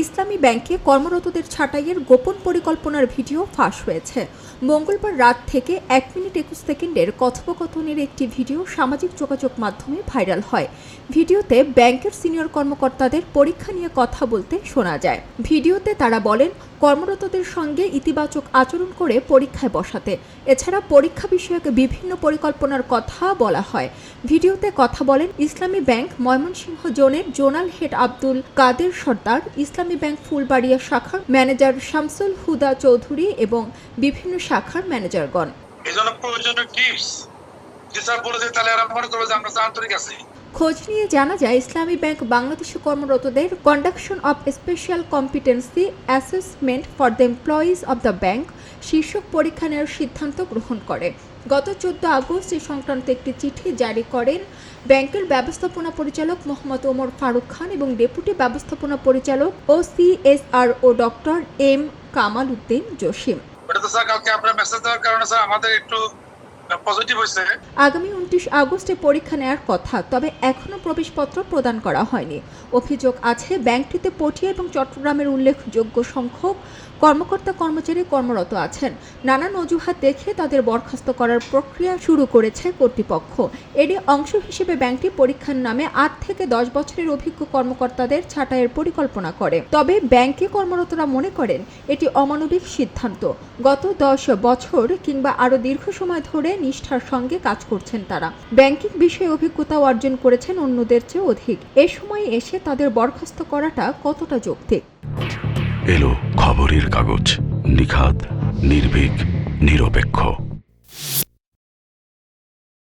ইসলামী ব্যাংকে কর্মরতদের ছাঁটাইয়ের গোপন পরিকল্পনার ভিডিও ফাঁস হয়েছে। মঙ্গলবার রাত থেকে এক মিনিট একুশ সেকেন্ডের কথোপকথনের একটি ভিডিও সামাজিক যোগাযোগ মাধ্যমে ভাইরাল হয়। ভিডিওতে ব্যাংকের সিনিয়র কর্মকর্তাদের পরীক্ষা নিয়ে কথা বলতে শোনা যায়। ভিডিওতে তারা বলেন, কর্মরতদের সঙ্গে ইতিবাচক আচরণ করে পরীক্ষায় বসাতে। এছাড়া পরীক্ষা বিষয়ক বিভিন্ন পরিকল্পনার কথা বলা হয়। ভিডিওতে কথা বলেন, ইসলামী ব্যাংক ময়মনসিংহ জোনের zonal head Abdul Kader Sardar, Islami bank Phulbaria শাখার ম্যানেজার শামসুল হুদা চৌধুরী এবং বিভিন্ন শাখার ম্যানেজারগণ। এই প্রয়োজনীয় টিপস। যে স্যার বলেছে তাহলে এরা মনে করবে যে আমরা আন্তরিক আছি। খোঁজ নিয়ে জানা যায় ইসলামী ব্যাংক বাংলাদেশে কর্মরতদের conduction of special competency assessment for the employees of the bank শীর্ষক পরীক্ষা নেওয়ার সিদ্ধান্ত গ্রহণ করে। গত চোদ্দ আগস্ট এ সংক্রান্ত একটি চিঠি জারি করেন ব্যাংকের ব্যবস্থাপনা পরিচালক মোহাম্মদ ওমর ফারুক খান এবং ডেপুটি ব্যবস্থাপনা পরিচালক ও সিএসআরও ও ডক্টর এম কামাল উদ্দিন জসিম। আমাদের একটু পজিটিভ হয়েছে। আগামী উনত্রিশ আগস্টে পরীক্ষা নেওয়ার কথা, তবে এখনও প্রবেশপত্র প্রদান করা হয়নি। অভিযোগ আছে, ব্যাংকটিতে পটিয়া এবং চট্টগ্রামের উল্লেখযোগ্য সংখ্যক কর্মকর্তা কর্মচারী কর্মরত আছেন। নানান অজুহাত দেখে তাদের বরখাস্ত করার প্রক্রিয়া শুরু করেছে কর্তৃপক্ষ। এরই অংশ হিসেবে ব্যাংকটি পরীক্ষার নামে আট থেকে দশ বছরের অভিজ্ঞ কর্মকর্তাদের ছাঁটাইয়ের পরিকল্পনা করে। তবে ব্যাংকে কর্মরতরা মনে করেন, এটি অমানবিক সিদ্ধান্ত। গত দশ বছর কিংবা আরও দীর্ঘ সময় ধরে নিষ্ঠার সঙ্গে কাজ করছেন তারা। ব্যাংকিং বিষয়ে অভিজ্ঞতা অর্জন করেছেন অন্যদের চেয়ে অধিক। এ সময় এসে তাদের বরখাস্ত করাটা কতটা যৌক্তিক? এলো খবরের কাগজ। নিখাদ, নির্ভীক, নিরপেক্ষ।